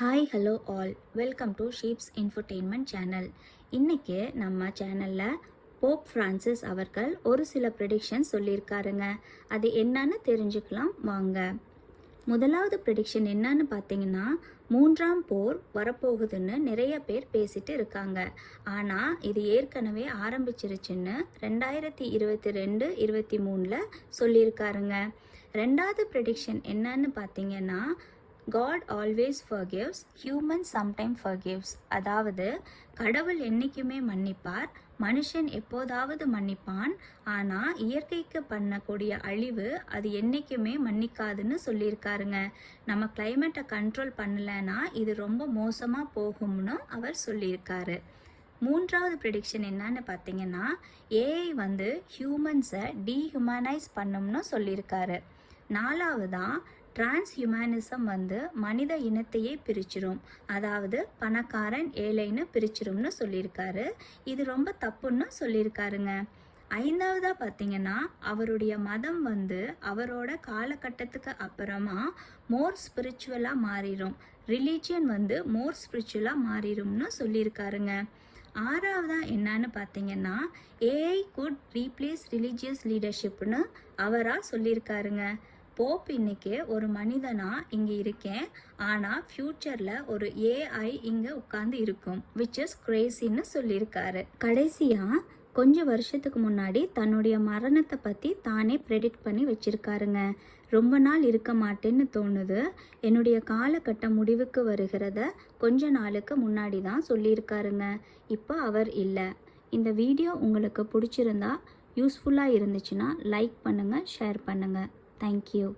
Hi hello all welcome to sheep's infotainment channel இன்றைக்கி நம்ம சேனலில் போப் ஃப்ரான்சிஸ் அவர்கள் ஒரு சில ப்ரெடிக்ஷன் சொல்லியிருக்காருங்க. அது என்னன்னு தெரிஞ்சுக்கலாம் வாங்க. முதலாவது ப்ரெடிக்ஷன் என்னன்னு பார்த்தீங்கன்னா மூன்றாம் போர் வரப்போகுதுன்னு நிறைய பேர் பேசிட்டு இருக்காங்க. ஆனால் இது ஏற்கனவே ஆரம்பிச்சிருச்சுன்னு ரெண்டாயிரத்தி இருபத்தி ரெண்டு இருபத்தி மூணில் சொல்லியிருக்காருங்க. ரெண்டாவது ப்ரெடிக்ஷன் என்னன்னு பார்த்தீங்கன்னா God always forgives human sometime forgives அதாவது கடவுள் என்றைக்குமே மன்னிப்பார் மனுஷன் எப்போதாவது மன்னிப்பான் ஆனால் இயற்கைக்கு பண்ணக்கூடிய அழிவு அது என்றைக்குமே மன்னிக்காதுன்னு சொல்லியிருக்காருங்க. நம்ம கிளைமேட்டை கண்ட்ரோல் பண்ணலைன்னா இது ரொம்ப மோசமாக போகும்னு அவர் சொல்லியிருக்காரு. மூன்றாவது ப்ரிடிக்ஷன் என்னன்னு பார்த்தீங்கன்னா ஏஐ வந்து ஹியூமன்ஸை டீஹியூமனைஸ் பண்ணும்னு சொல்லியிருக்காரு. நாலாவதாக டிரான்ஸ் ஹியூமனிசம் வந்து மனித இனத்தையே பிரிச்சிரும். அதாவது பணக்காரன் ஏழைன்னு பிரிச்சிரும்னு சொல்லியிருக்காரு. இது ரொம்ப தப்புன்னு சொல்லியிருக்காருங்க. ஐந்தாவதாக பார்த்தீங்கன்னா அவருடைய மதம் வந்து அவரோட காலகட்டத்துக்கு அப்புறமா மோர் ஸ்பிரிச்சுவலாக மாறிடும் ரிலீஜியன் வந்து மோர் ஸ்பிரிச்சுவலாக மாறிடும்னு சொல்லியிருக்காருங்க. ஆறாவதா என்னன்னு பார்த்தீங்கன்னா ஏஐ குட் ரீப்ளேஸ் ரிலீஜியஸ் லீடர்ஷிப்னு அவராக சொல்லியிருக்காருங்க. போப் இன்னைக்கு ஒரு மனிதனாக இங்கே இருக்கேன். ஆனால் ஃப்யூச்சரில் ஒரு ஏஐ இங்கே உட்காந்து இருக்கும். விச் இஸ் கிரேசின்னு சொல்லியிருக்காரு. கடைசியாக கொஞ்சம் வருஷத்துக்கு முன்னாடி தன்னுடைய மரணத்தை பற்றி தானே ப்ரெடிக்ட் பண்ணி வச்சிருக்காருங்க. ரொம்ப நாள் இருக்க மாட்டேன்னு தோணுது. என்னுடைய காலகட்டம் முடிவுக்கு வருகிறத கொஞ்ச நாளுக்கு முன்னாடி தான் சொல்லியிருக்காருங்க. இப்போ அவர் இல்லை. இந்த வீடியோ உங்களுக்கு பிடிச்சிருந்தா யூஸ்ஃபுல்லாக இருந்துச்சுன்னா லைக் பண்ணுங்கள் ஷேர் பண்ணுங்கள் Thank you.